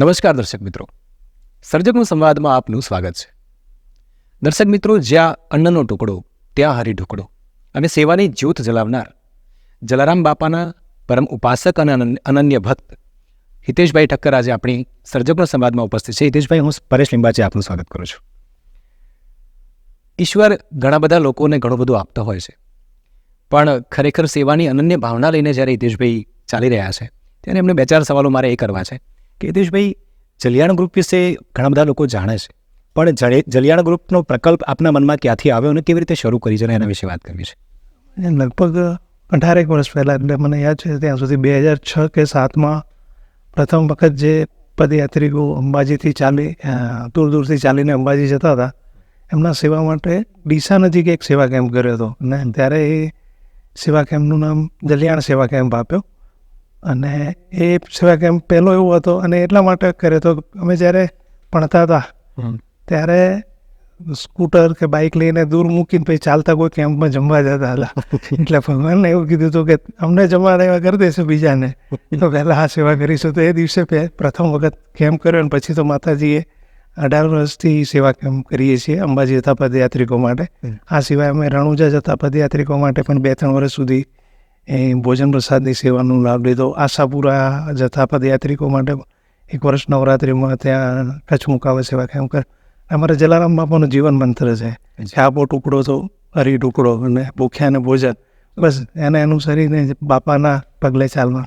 નમસ્કાર દર્શક મિત્રો. સર્જકનું સંવાદમાં આપનું સ્વાગત છે. દર્શક મિત્રો, જ્યાં અન્નનો ટુકડો, ત્યાં હરી ઢુકડો અને સેવાની જ્યોત જલાવનાર જલારામ બાપાના પરમ ઉપાસક અને અનન્ય- ભક્ત હિતેશભાઈ ઠક્કર આજે આપણી સર્જકનો સંવાદમાં ઉપસ્થિત છે. હિતેશભાઈ, હું પરેશ લિંબાજી આપનું સ્વાગત કરું છું. ઈશ્વર ઘણા બધા લોકોને ઘણું બધું આપતો હોય છે. પણ ખરેખર સેવાની અનન્ય ભાવના લઈને જ્યારે હિતેશભાઈ ચાલી રહ્યા છે, ત્યારે એમને બે ચાર સવાલો મારે એ કરવા છે. કે જલિયાણ ગ્રુપ વિશે ઘણા બધા લોકો જાણે છે. પણ જલિયાણ ગ્રુપનો પ્રકલ્પ આપના મનમાં ક્યાંથી આવ્યો અને કેવી રીતે શરૂ કરી છે અને એના વિશે વાત કરવી છે? લગભગ અઢારેક વર્ષ પહેલાં એટલે મને યાદ છે ત્યાં સુધી બે હજાર છ કે સાતમાં પ્રથમ વખત જે પદયાત્રિકો અંબાજીથી ચાલી દૂર દૂરથી ચાલીને અંબાજી જતા હતા, એમના સેવા માટે ડીસા નજીક એક સેવા કેમ્પ કર્યો હતો. અને ત્યારે એ સેવા કેમ્પનું નામ જલિયાણ સેવા કેમ્પ આપ્યો. અને એ સેવા કેમ્પ પહેલો એવો હતો અને એટલા માટે કર્યો હતો અમે જ્યારે ભણતા હતા ત્યારે સ્કૂટર કે બાઇક લઈને દૂર મૂકીને પછી ચાલતા કોઈ કેમ્પમાં જમવા જતા હતા. એટલે ભગવાનને એવું કીધું હતું કે અમને જમવા દેવા કરી દેશે બીજાને. તો પહેલાં આ સેવા કરીશું. તો એ દિવસે પ્રથમ વખત કેમ્પ કર્યો અને પછી તો માતાજીએ અઢાર વર્ષથી સેવા કેમ્પ કરીએ છીએ અંબાજી જતા પદયાત્રિકો માટે આ સિવાય અમે રણુજા જતા પદયાત્રિકો માટે પણ બે ત્રણ વર્ષ સુધી એ ભોજન પ્રસાદની સેવાનો લાભ લીધો. આશાપુરા જતા પદયાત્રિકો માટે એક વર્ષ નવરાત્રિમાં ત્યાં કચ્છ મુકાવે સેવા કેમ કર. અમારા જલારામ બાપાનું જીવન મંત્ર છે છાપો ટુકડો તો હરી ટુકડો અને ભૂખ્યા ને ભોજન. બસ એને અનુસરીને બાપાના પગલે ચાલવા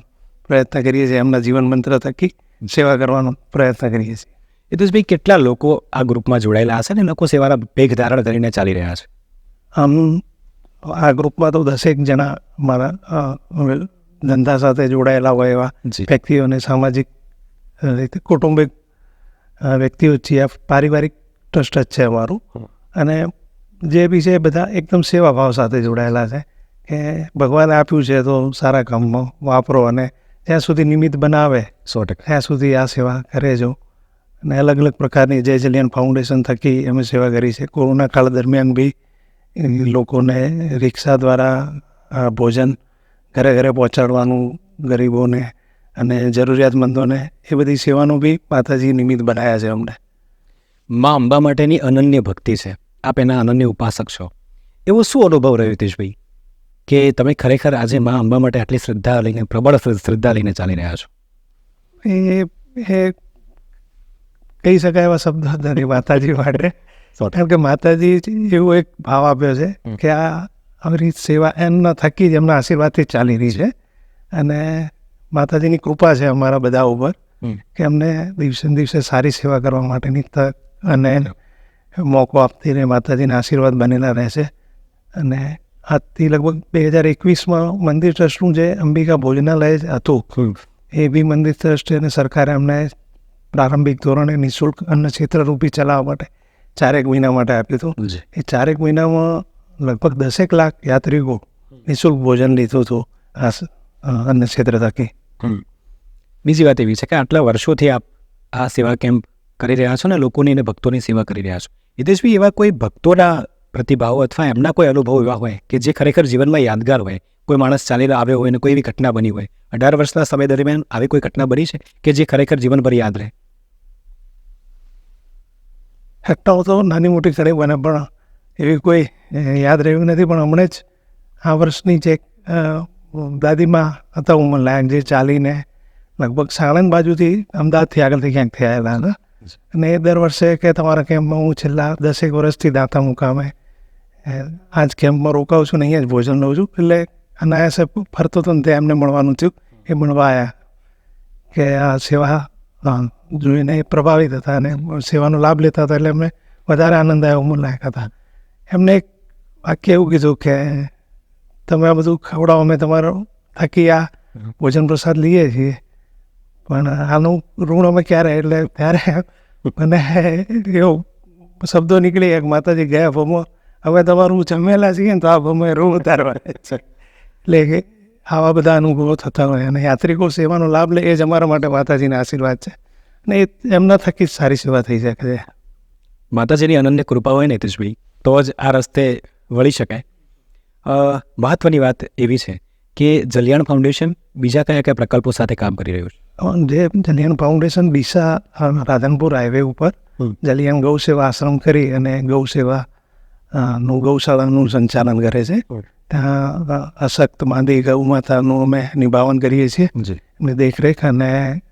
પ્રયત્ન કરીએ છીએ એમના જીવન મંત્ર થકી સેવા કરવાનો પ્રયત્ન કરીએ છીએ. હિતેશભાઈ કેટલા લોકો આ ગ્રુપમાં જોડાયેલા હશે ને? લોકો સેવાના ભેગ ધારણ કરીને ચાલી રહ્યા છે? આમ આ ગ્રુપમાં તો દસેક જણા મારા ધંધા સાથે જોડાયેલા હોય એવા વ્યક્તિઓ વ્યક્તિઓને સામાજિક રીતે કૌટુંબિક વ્યક્તિઓ છીએ. આ પારિવારિક ટ્રસ્ટ જ છે અમારું. અને જે બી છે એ બધા એકદમ સેવાભાવ સાથે જોડાયેલા છે કે ભગવાને આપ્યું છે તો સારા કામમાં વાપરો અને જ્યાં સુધી નિમિત્ત બનાવે સો ટકા. ત્યાં સુધી આ સેવા કરે જો. અને અલગ અલગ પ્રકારની જય જલિયન ફાઉન્ડેશન થકી અમે સેવા કરી છે. કોરોના કાળ દરમિયાન બી લોકોને રિક્ષા દ્વારા ભોજન ઘરે ઘરે પહોંચાડવાનું ગરીબોને અને જરૂરિયાતમંદોને એ બધી સેવાનું બી માતાજી નિમિત્ત બનાવ્યા છે અમને. મા અંબા માટેની અનન્ય ભક્તિ છે. આપ એના અનન્ય ઉપાસક છો. એવો શું અનુભવ રહ્યો હિતેશભાઈ? કે તમે ખરેખર આજે મા અંબા માટે આટલી શ્રદ્ધા લઈને પ્રબળ શ્રદ્ધા લઈને ચાલી રહ્યા છો? એ એ કહી શકાય એવા શબ્દ હતા નહીં માતાજી માટે કારણ કે માતાજી એવો એક ભાવ આપ્યો છે કે આ અમારી સેવા એમના થકી જ એમના આશીર્વાદથી ચાલી રહી છે. અને માતાજીની કૃપા છે અમારા બધા ઉપર કે અમને દિવસે દિવસે સારી સેવા કરવા માટેની તક અને મોકો આપતી રહે માતાજીના આશીર્વાદ બનેલા રહેશે. અને આજથી લગભગ બે હજાર એકવીસમાં મંદિર ટ્રસ્ટનું જે અંબિકા ભોજનાલય હતું એ બી મંદિર ટ્રસ્ટ અને સરકારે અમને પ્રારંભિક ધોરણે નિઃશુલ્ક અન્ન ક્ષેત્રરૂપી ચલાવવા માટે ચારેક મહિના માટે આપ્યું હતું. એ ચારેક મહિનામાં લગભગ દસેક લાખ યાત્રિકો નિઃશુલ્ક ભોજન લીધું હતું આ અન્ન ક્ષેત્ર થકી બીજી વાત એવી છે કે આટલા વર્ષોથી આપ આ સેવા કેમ્પ કરી રહ્યા છો ને લોકોની અને ભક્તોની સેવા કરી રહ્યા છો. હિતેશભાઈ એવા કોઈ ભક્તોના પ્રતિભાવો અથવા એમના કોઈ અનુભવ એવા હોય કે જે ખરેખર જીવનમાં યાદગાર હોય? કોઈ માણસ ચાલીને આવ્યો હોય અને કોઈ એવી ઘટના બની હોય? અઢાર વર્ષના સમય દરમિયાન આવી કોઈ ઘટના બની છે કે જે ખરેખર જીવનભર યાદ રહે? ઘટનાઓ તો નાની મોટી ઘણી બને પણ એવી કોઈ યાદ રહ્યું નથી, પણ હમણાં જ આ વર્ષની જે દાદીમાં હતા ઉંમરલાયક જે ચાલીને લગભગ સાણંદ બાજુથી અમદાવાદથી આગળથી ક્યાંક થયા હતા અને એ દર વર્ષે કે તમારા કેમ્પમાં હું છેલ્લા દસેક વર્ષથી દાંતા મુકામે આ જ કેમ્પમાં રોકાઉં છું ને અહીંયા જ ભોજન લઉં છું, એટલે અનાયાસે ફરતો હતો ને તે એમને મળવાનું થયું, એ મળવા આવ્યા કે આ સેવા જોઈને એ પ્રભાવિત હતા અને સેવાનો લાભ લેતા હતા એટલે એમને વધારે આનંદ આવ્યો લાયક હતા. એમને એક વાક્ય એવું કીધું કે, તમે આ બધું ખવડાવો, અમે તમારો થકી આ ભોજન પ્રસાદ લઈએ છીએ. પણ આનું ઋણ અમે ક્યારે? એટલે ત્યારે મને એવું શબ્દો નીકળી એક માતાજી ગયા ભમો, હવે તમારું જમેલા છીએ ને તો આ ભમો ઋણ ઉતારવા એટલે આવા બધા અનુભવો થતા હોય અને યાત્રિકો સેવાનો લાભ લે, એ જ અમારા માટે માતાજીના આશીર્વાદ છે. અને એમના થકી સારી સેવા થઈ શકે છે. માતાજીની અનન્ય કૃપા હોય ને હિતેશભાઈ તો જ આ રસ્તે વળી શકાય. મહત્ત્વની મહત્વની વાત એવી છે કે જલિયાણ ફાઉન્ડેશન બીજા કયા કયા પ્રકલ્પો સાથે કામ કરી રહ્યું છે? જે જલિયાણ ફાઉન્ડેશન ડીસા રાધનપુર હાઈવે ઉપર જલિયાણ ગૌ સેવા આશ્રમ કરી અને ગૌ સેવા નું ગૌશાળાનું સંચાલન કરે છે. ત્યાં અશક્ત માંદી ગૌ માતાનું અમે નિભાવન કરીએ છીએ. દેખરેખ અને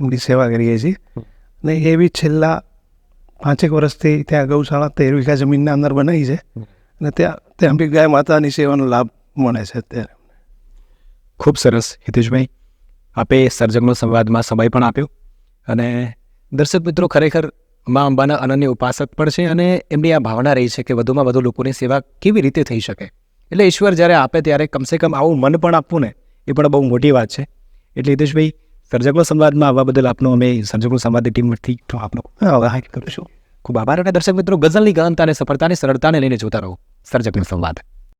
એમની સેવા કરીએ છીએ. ને એ બી છેલ્લા પાંચેક વર્ષથી ત્યાં ગૌશાળા તેર વીઘા જમીનના અંદર બનાવી છે. અને ત્યાં ત્યાં બી ગાય માતાની સેવાનો લાભ મળે છે અત્યારે. ખૂબ સરસ. હિતેશભાઈ આપે સર્જકનો સંવાદમાં સમય પણ આપ્યો. અને દર્શક મિત્રો ખરેખર મા અંબાના અનન્ય ઉપાસક પણ છે અને એમની આ ભાવના રહી છે કે વધુમાં વધુ લોકોની સેવા કેવી રીતે થઈ શકે. એટલે ઈશ્વર જ્યારે આપે ત્યારે કમસે કમ આવું મન પણ આપવું ને એ પણ બહુ મોટી વાત છે. એટલે હિતેશભાઈ સર્જકનો સંવાદમાં આવવા બદલ આપનો અમે સર્જકો સંવાદની ટીમથી તો આપનો આભાર કરું છું. ખૂબ આભાર અને દર્શક મિત્રો, ગઝલની ગહનતા અને સફળતાની, સરળતાને લઈને જોતા રહો. સર્જકનો સંવાદ.